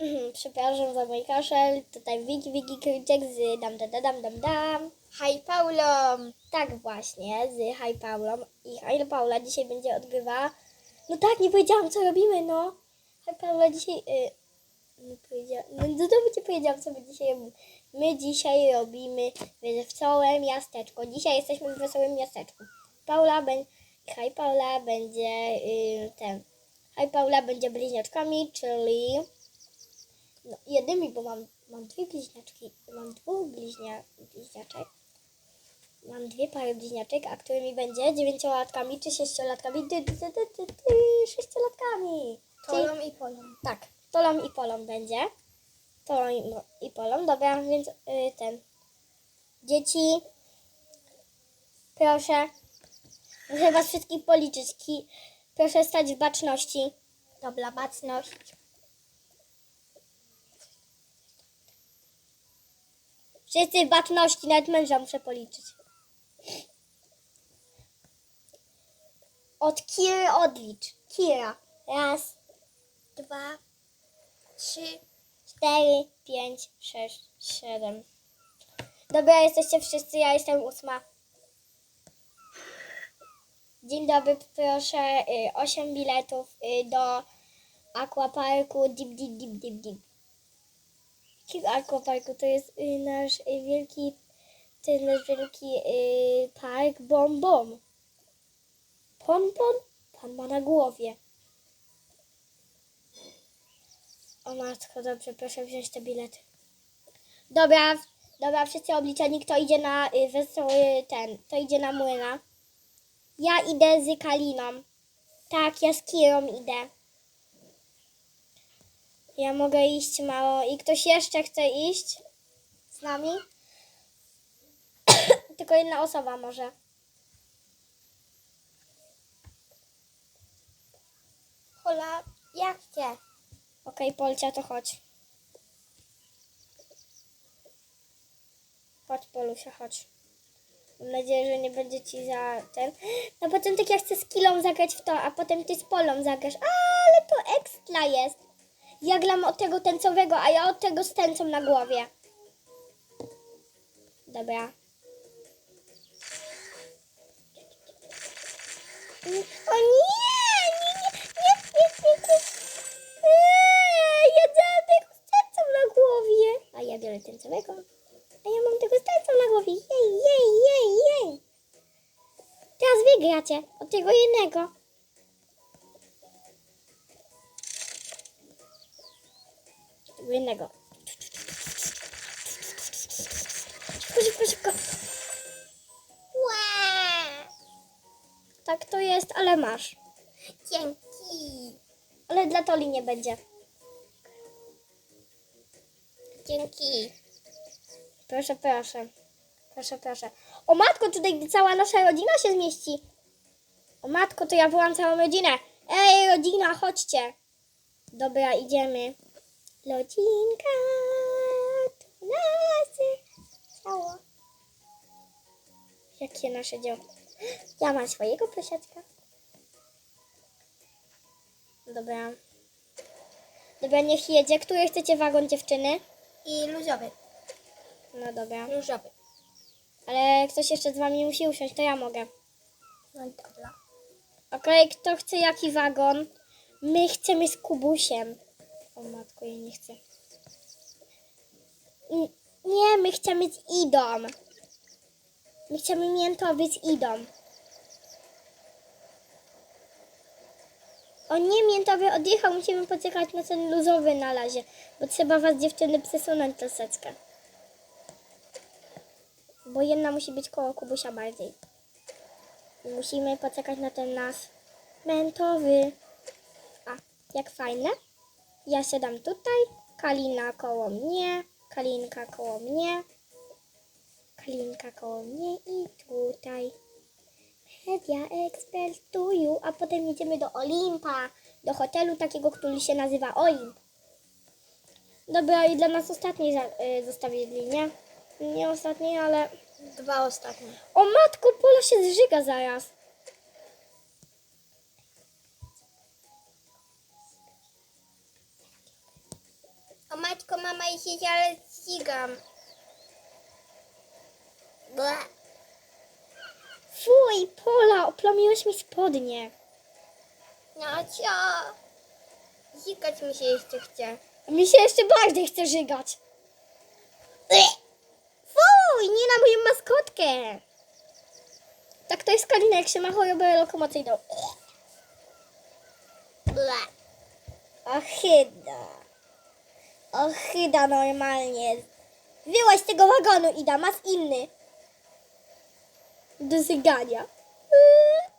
Mhm, Przepraszam za mój kaszel. Tutaj Wiki Wiki Kryczek z dam dam dam dam dam dam. Hej Paulą! Tak właśnie, z Hi Paulą. I Hi Paula dzisiaj będzie odgrywała. No tak, nie powiedziałam co robimy, no. Hi Paula dzisiaj... Y, nie powiedziałam, no to to będzie powiedziałam co my dzisiaj robimy. My dzisiaj robimy wesołe miasteczko. Dzisiaj jesteśmy w wesołym miasteczku. Paula będzie... Hi Paula będzie y, ten... Hi Paula będzie bliźniaczkami, czyli... No, jednymi, bo mam, mam dwie bliźniaczki. Mam dwóch bliźnia, bliźniaczek. Mam dwie pary bliźniaczek, a którymi będzie dziewięciolatkami czy sześciolatkami? Ty, ty, ty, ty, ty, ty, sześciolatkami. Czyli, Tolą i Polą. tak, Tolą i Polą będzie. Tolą i, no, i Polą. Dobra, więc y, ten. Dzieci, proszę. Muszę was wszystkich policzyć. Ki, proszę stać w baczności. Dobra, baczność. Wszyscy baczności, nawet męża muszę policzyć. Od Kiry odlicz. Kira. Raz, Dwa, trzy. cztery, pięć, sześć, siedem. Dobra, jesteście wszyscy, ja jestem ósma. Dzień dobry, proszę. y, Osiem biletów y, do aquaparku Dip Dip Dip Dip Dip. Jakiego aquaparku? To jest y, nasz wielki, to jest nasz wielki y, park Bom Bom. Pompon? Pan ma na głowie. O matko, dobrze, proszę wziąć te bilety. Dobra, dobra, wszyscy obliczeni, kto idzie na y, wesoły ten, to idzie na młyna. Ja idę z Kaliną. Tak, ja z Kirą idę. Ja mogę iść mało. I ktoś jeszcze chce iść z nami? Tylko jedna osoba może. Pola, ja chcę. Okej, Polcia, to chodź. Chodź, Polusia, chodź. Mam nadzieję, że nie będzie ci za ten. No potem tak ja chcę z Kilą zagrać w to, a potem ty z Polą zagrasz. Ale to ekstra jest. Ja gram od tego tęcowego, a ja od tego z tęcą na głowie. Dobra. O nie! Nie, nie, nie, nie, nie, nie. Eee, ja dałam tego z tęcą na głowie. A ja biorę tęcowego. A ja mam tego z tęcą na głowie. Jej, jej, jej, jej. Teraz wy gracie od tego jednego. Jednego. Szybko, szybko, szybko. Tak to jest, ale masz. Dzięki. Ale dla Toli nie będzie. Dzięki. Proszę, proszę. Proszę, proszę. O matko, tutaj cała nasza rodzina się zmieści. O matko, to ja wołam całą rodzinę. Ej, rodzina, chodźcie. Dobra, idziemy. Rodzinka, to nasze ciało. Jakie nasze dzieło. Ja mam swojego prosiaczka. Dobra. Dobra, niech jedzie. Który chcecie wagon dziewczyny? I luzowy. No dobra. Różowy. Ale ktoś jeszcze z wami musi usiąść, to ja mogę. No i dobra. Okej, kto chce jaki wagon? My chcemy z Kubusiem. O matko, ja nie chcę. Nie, my chcemy Idą. My chcemy miętowy Idą. O nie, miętowy odjechał, musimy poczekać na ten luzowy na razie, bo trzeba was dziewczyny przesunąć troszeczkę. Bo jedna musi być koło Kubusia bardziej. Musimy poczekać na ten nasz mentowy. A, jak fajne. Ja siadam tutaj, Kalina koło mnie, Kalinka koło mnie, Kalinka koło mnie i tutaj. Media ekspertuju, a potem jedziemy do Olimpa, do hotelu takiego, który się nazywa Olimp. Dobra, i dla nas ostatniej za- y, zostawili, nie? Nie ostatniej, ale... Dwa ostatnie. O matko, Pola się zżyga zaraz. O matko, mama, ja się zaraz ścigam. Ble. Fuj, Pola, oplamiłeś mi spodnie. No co? Zikać mi się jeszcze chce. A mi się jeszcze bardziej chce żygać. Fuj, nie na moją maskotkę. Tak to jest Kalina, jak się ma chorobę lokomocyjną. Ble. Ochyda. Ochyda normalnie. Wyłaź z tego wagonu, Ida, masz inny. Do zygania. Yy.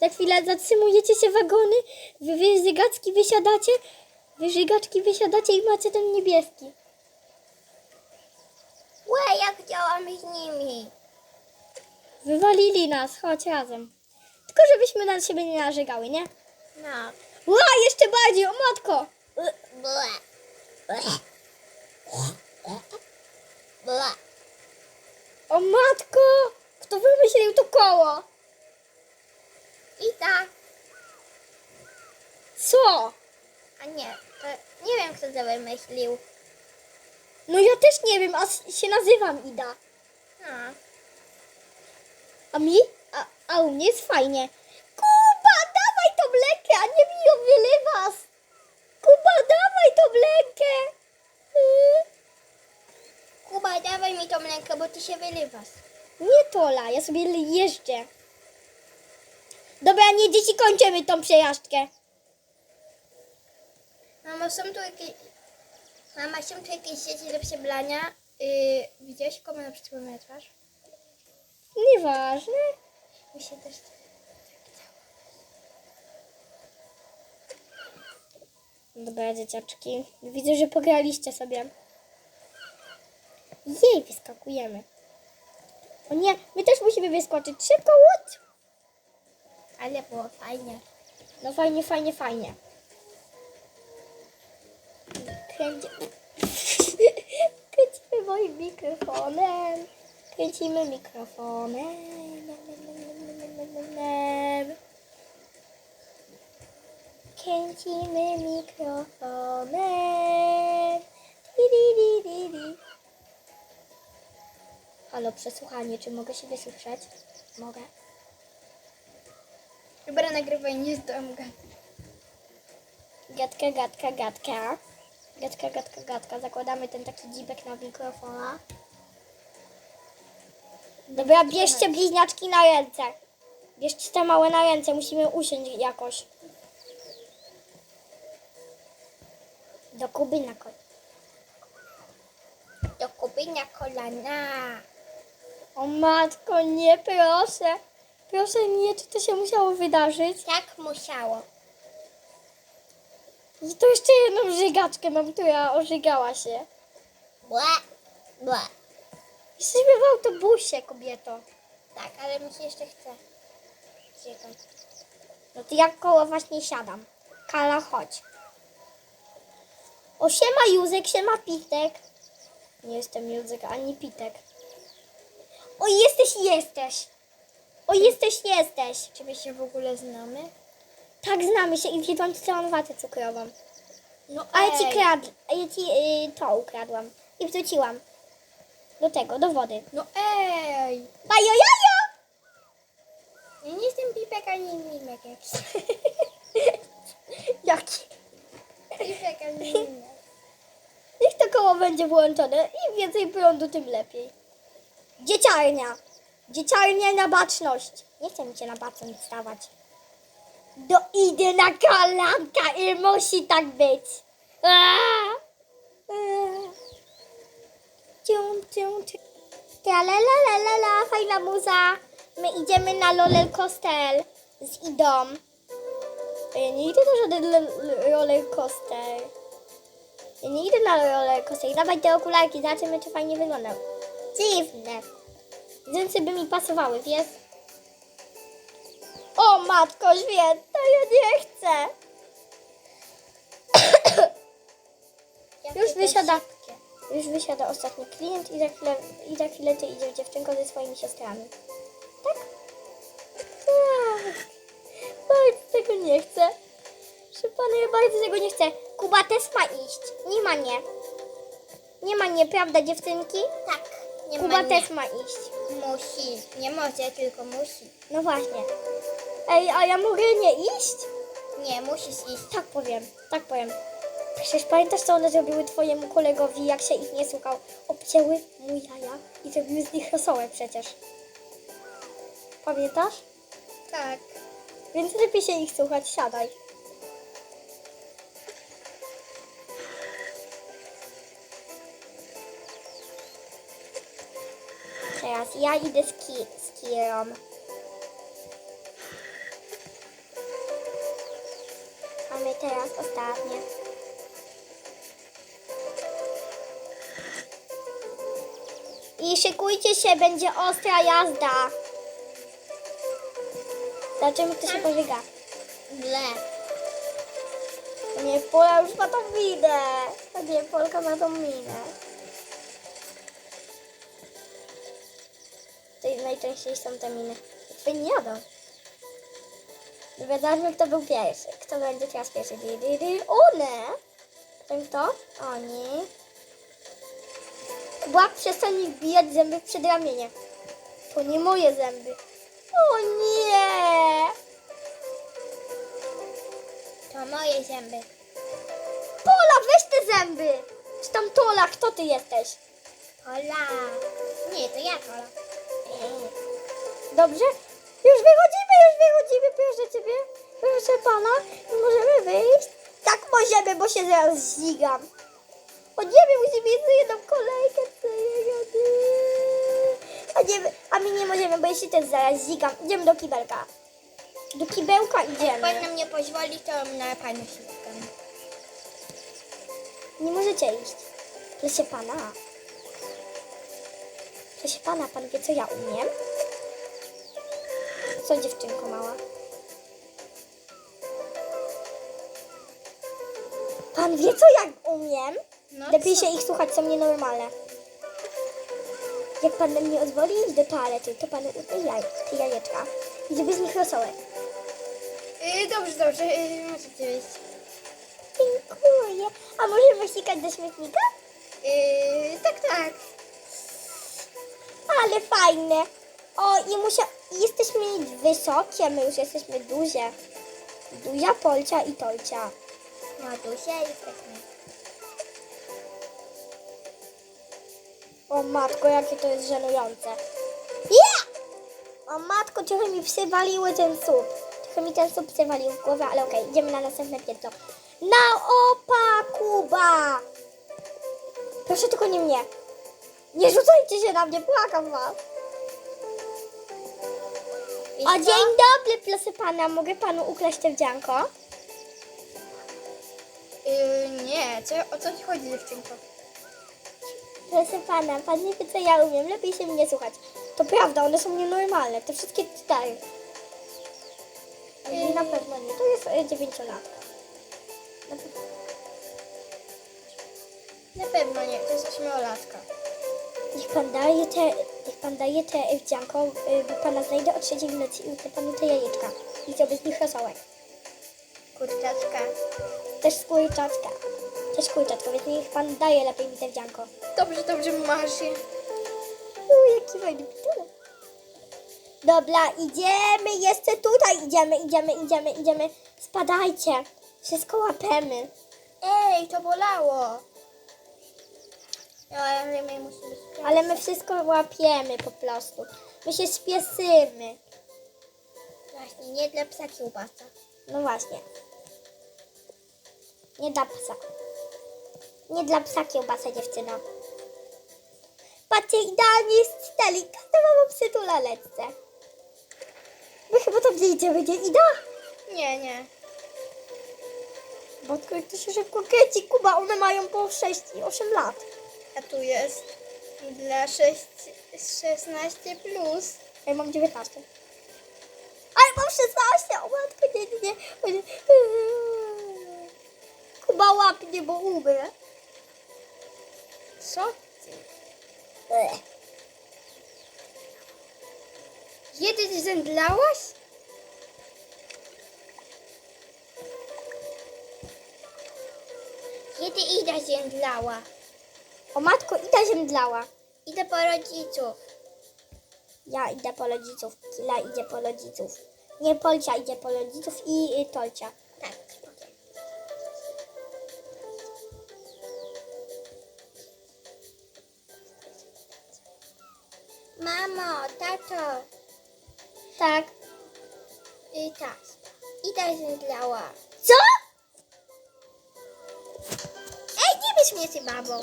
Za chwilę zatrzymujecie się wagony, wy, wy wysiadacie, wy wysiadacie i macie ten niebieski. Łe, ja chciałam z nimi. Wywalili nas, chodź razem. Tylko żebyśmy na siebie nie narzekały, nie? No. Ła, jeszcze bardziej, o matko! O matko! Kto wymyślił to koło? I tak. Co? A nie, to nie wiem, kto to wymyślił. No ja też nie wiem, a s- się nazywam Ida. No. A mi? A, a u mnie jest fajnie. Kuba, dawaj tą mlekę, a nie mi ją wylewasz. Kuba, dawaj tą mlekę. Yy. Kuba, dawaj mi tą mleko, bo ty się wyliwasz. Nie Tola, ja sobie jeżdżę. Dobra, nie dzieci, kończymy tą przejażdżkę. Mamo, są tu jakieś... Mama, są tu jakieś sieci do przebrania? Yy, widziałeś, komu na przykład moja twarz? Nieważne. Mi się też... Dobra, dzieciaczki. Widzę, że pograliście sobie. Jej, wyskakujemy. O nie, my też musimy wyskoczyć. Szybko, łódź! Ale było fajnie. No fajnie, fajnie, fajnie. Kręci... Kręcimy moim mikrofonem. Kręcimy mikrofonem. Kręcimy mikrofonem. Di, di, di, di, di. Halo, przesłuchanie, czy mogę się wysłyszeć? Mogę. Dobra, nagrywaj, nie zdąga. Gadka, gadka, gadka. Gadka, gadka, gadka. Zakładamy ten taki dzibek na mikrofona. Dobra, bierzcie bliźniaczki na ręce. Bierzcie te małe na ręce, musimy usiąść jakoś. Do Kuby na koniec. Do kupienia kolana. O matko, nie proszę. Proszę nie, czy to się musiało wydarzyć? Tak musiało. I to jeszcze jedną żygaczkę mam, która ożygała się. Ble. Ble. Jesteśmy w autobusie, kobieto. Tak, ale mi się jeszcze chce. Zjechać. No to ja koło właśnie siadam. Kala, chodź. O, siema Józek, siema Pitek. Nie jestem Józek ani Pitek. O, jesteś, jesteś. O, jesteś, jesteś. Czy my się w ogóle znamy? Tak, znamy się i zjadłam ci całą watę cukrową. No A ja ci kradł, a ja ci y, to ukradłam. I wrzuciłam. Do tego, do wody. No ej! Bajo! Ja nie jestem pipek ani mimek jakiś. Jaki? Niech to koło będzie włączone. Im więcej prądu, tym lepiej. Dzieciarnia. Dzieciarnia na baczność. Nie chcę mi się na baczność stawać. Do idę na kalanka i musi tak być. Aaa. Cium, cium, cium. Tralalalala, fajna muza. My idziemy na roller coaster z Idą. Ja nie idę na żaden roller coaster. Ja nie idę na roller coaster. Dawaj te okularki, zobaczymy czy fajnie wyglądam. Dziwne. Dżinsy by mi pasowały, wiesz? O matko święta, ja nie chcę. Już wysiada. Już wysiada ostatni klient i za chwilę, i za chwilę ty idziesz dziewczynko ze swoimi siostrami. Tego nie chcę. Proszę pana, ja bardzo tego nie chcę. Kuba też ma iść. Nie ma nie. Nie ma nie, prawda dziewczynki? Tak, nie Kuba ma nie. też ma iść. Musi. Nie może, tylko musi. No właśnie. Ej, a ja mogę nie iść? Nie, musisz iść. Tak powiem, tak powiem. Przecież pamiętasz, co one zrobiły twojemu kolegowi, jak się ich nie słuchał? Obcięły mu jaja i zrobiły z nich rosołek przecież. Pamiętasz? Tak. Więc lepiej się ich słuchać, siadaj. Teraz ja idę z, ki- z Kirą. A my teraz ostatnie. I szykujcie się, będzie ostra jazda. Zobaczymy, kto się pożyga. Ble. To nie Pola już ma tą minę. To nie Polka ma tą minę. To najczęściej są te miny. Twoje nie jadą. Dowiadamy, kto był pierwszy. Kto będzie teraz pierwszy? Dy, dy, dy. One! Potem kto? Oni. Kuba, przestań mi wbijać zęby w przedramienie. To nie moje zęby. O nie! To moje zęby. Pola, weź te zęby! Czy tam Tola, kto ty jesteś? Hola. Nie, to ja kola. Dobrze? Już wychodzimy, już wychodzimy, proszę ciebie. Proszę pana, możemy wyjść? Tak możemy, bo się zaraz zigam. O nie, my musimy jeszcze jedną kolejkę przejechać. A, my nie możemy, bo jeśli też zaraz zigam. Idziemy do kibelka. Do kibełka Jak pan idziemy. nam nie pozwoli, to na panu się zgadzam. Nie możecie iść. Proszę pana. Proszę pana, pan wie co ja umiem? Co dziewczynko mała? Pan wie co ja umiem? No Lepiej co? się ich słuchać, są nienormalne. Jak pan mnie odwoli do toalety, to pan utnie jaj, te jajeczka i żeby z nich rosołek. Yy, dobrze, dobrze. Yy, możecie wyjść. Dziękuję. A możemy sikać do śmietnika? Yy, tak, tak. Ale fajne. O, i musia... Jesteśmy wysokie, my już jesteśmy duże. Duzia, Polcia i Tolcia. No się jesteśmy. O matko, jakie to jest żenujące. Yeah! O matko, trochę mi przywaliły ten słup. Trochę mi ten słup przywalił w głowę, ale okej, idziemy na następne piętro. Na opa, Kuba! Proszę tylko nie mnie. Nie rzucajcie się na mnie, błagam was. O, dzień dobry, proszę pana. Mogę panu ukraść te wdzianko? Yy, nie, co, o co ci chodzi, dziewczynko? Proszę pana, pan nie wie co ja umiem, lepiej się mnie słuchać. To prawda, one są nienormalne, te wszystkie cztery. Yy, na pewno nie, to jest y, dziewięciolatka. Na pewno. Na pewno nie, to jest ośmiolatka. Niech pan daje te, niech pan daje te wdzianko, y, bo pana znajdę o trzeciej w nocy i utnę panu te jajeczka. I zrobię z nich rosołek. Kurczaczka. Też z kurczaczka. Też kurczaczka, więc niech pan daje lepiej mi te wdzianko. Dobrze, dobrze, masz je. U, jaki fajny pitulet. Dobra, idziemy, jeszcze tutaj idziemy, idziemy, idziemy, idziemy. Spadajcie, wszystko łapiemy. Ej, to bolało. No, ale my musimy sprawdzić. Ale my wszystko łapiemy po prostu. My się spieszymy. Właśnie, nie dla psa kiełbasa. No właśnie. Nie dla psa. Nie dla psa kiełbasa, dziewczyno. Patrzcie, idealnie jest stelik. Każda mama psy tu laleczce. My chyba tam gdzie idziemy, nie Ida? Nie, nie. Bo tylko to się szybko kręci, Kuba, one mają po 6 i 8 lat. A tu jest dla 6, 16 plus. Ja mam 19. Ale mam 16, o matko, nie, nie, nie. Kuba łapnie, bo umrę. Co? Ech. Jedyś zemdlałaś? Kiedy Ida ziędlała? O matko, Ida zemdlała. Idę po rodziców. Ja idę po rodziców, Kila idzie po rodziców. Nie, Polcia idzie po rodziców i y, Tolcia. Tak. Mamo, tato. Tak. I tak. Zemdlała. Co? Ej, nie bierz mnie ty babą.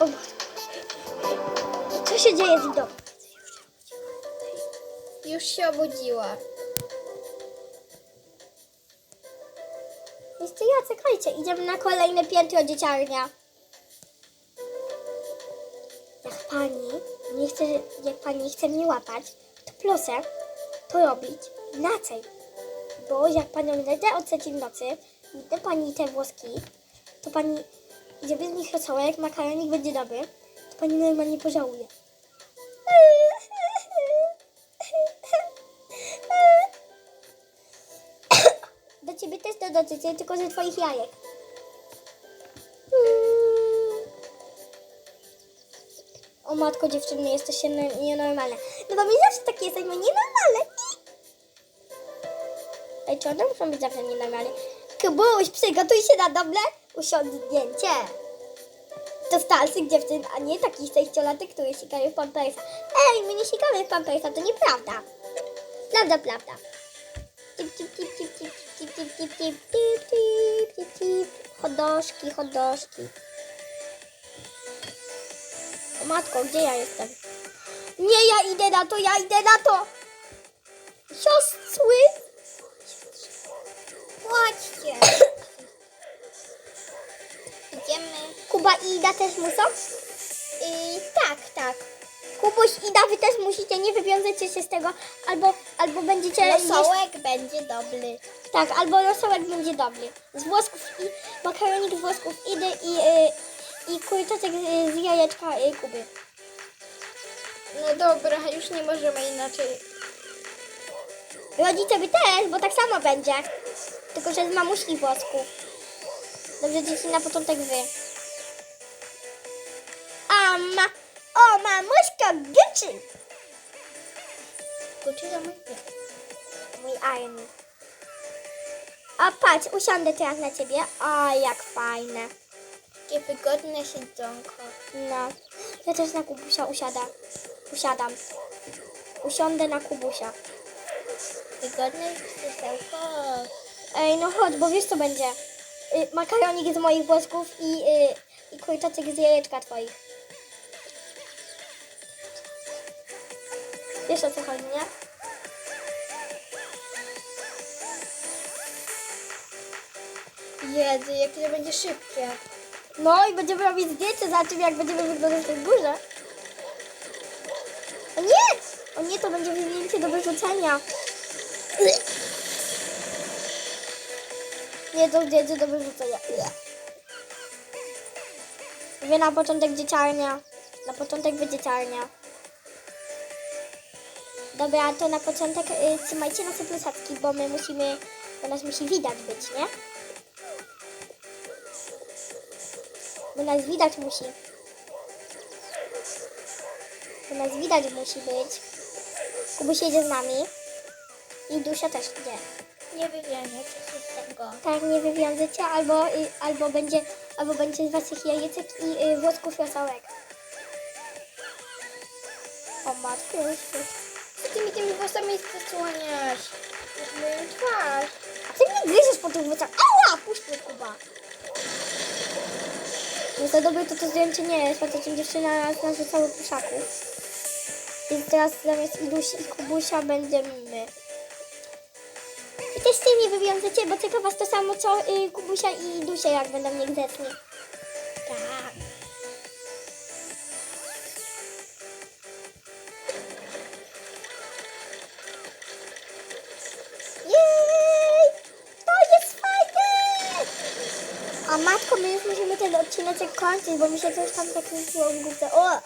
O, co się dzieje w domu? Już się obudziła. Jeszcze ja, czekajcie, idziemy na kolejne piętro dzieciarnia. Pani nie chce, jak pani chce mnie łapać, to proszę to robić inaczej. Bo jak panią znajdę o trzeciej nocy, widzę pani te włoski, to pani żeby z nich rosołek, makaronik będzie dobry, to pani normalnie pożałuje. Do ciebie też to dotyczy, tylko ze twoich jajek. Matko, dziewczyny, jesteście ne- nienormalne. No bo my zawsze takie jesteśmy nienormalne. Ej, czy one muszą być zawsze nienormalne? Kubuś, przygotuj się na dobre usiądnięcie. To starszych dziewczyn, a nie takich sześciolatek, które sikają w pampersa. Ej, my nie sikamy w pampersa, to nieprawda. Prawda, prawda. Tip, tip, tip, tip, tip, tip, tip, tip, tip, tip, tip, tip, tip. Chodoszki, chodoszki. O matko, gdzie ja jestem? Nie, ja idę na to, ja idę na to! Siostry! Chodźcie. Idziemy. Kuba i Ida też muszą? I tak, tak. Kubuś, Ida, wy też musicie, nie wywiążecie się z tego, albo, albo będziecie... jeść- Rosołek będzie dobry. Tak, albo rosołek będzie dobry. Z włosków i makaronik z włosków Idy i, y, i kurczaczek z, z jajeczka y, Kuby. No dobra, już nie możemy inaczej. Rodzice by też, bo tak samo będzie. Tylko, że z mamuśki włosków. Dobrze, dzieci, na początek wy. A ma... O, mamuśka Gucci! Kuczy do mój pies. Mój Iron. A patrz, usiądę teraz na ciebie. O, jak fajne. Takie wygodne siedzonko. No. Ja też na Kubusia usiadam. Usiadam. Usiądę na Kubusia. Wygodne krzesełko. Ej, no chodź, bo wiesz co będzie. Y, makaronik z moich włosków i, y, i kurczaczek z jajeczka twoich. Wiesz o co chodzi, nie? Jezu, jakie to będzie szybkie. No i będziemy robić zdjęcie, zobaczymy jak będziemy wyglądać w górze. O nie! O nie, to będzie zdjęcie do wyrzucenia. Nie, to zdjęcie do wyrzucenia. Mówię na początek dzieciarnia. Na początek wydzieciarnia. Dobra, to na początek y, trzymajcie nas plusatki, bo my musimy, bo nas musi widać być, nie? Bo nas widać musi. Bo nas widać musi być. Kubuś jedzie z nami. I Dusia też idzie. Nie wywiążecie się z tego. Tak, nie wywiążecie, albo, y, albo będzie, albo będzie z waszych jajeczek i y, włosków rosołek. O matko, już Co ty mi tymi włosami zasłaniasz? Moją twarz. A ty mnie gryziesz po tych włosach. Ała! Puść mnie, Kuba. No za dobre to to zdjęcie nie jest, bo to ci dziewczyna nas narzucała puszaków. Więc teraz zamiast Idusi i Kubusia będziemy my. I też ty nie wywiążecie, bo czeka was to samo co y, Kubusia i Idusia, jak będą niegrzeczni. Tak. Kończyć, bo mi się coś tam zakręciło w górze. O!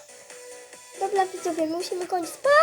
Dobra, widzowie, my musimy kończyć. Pa!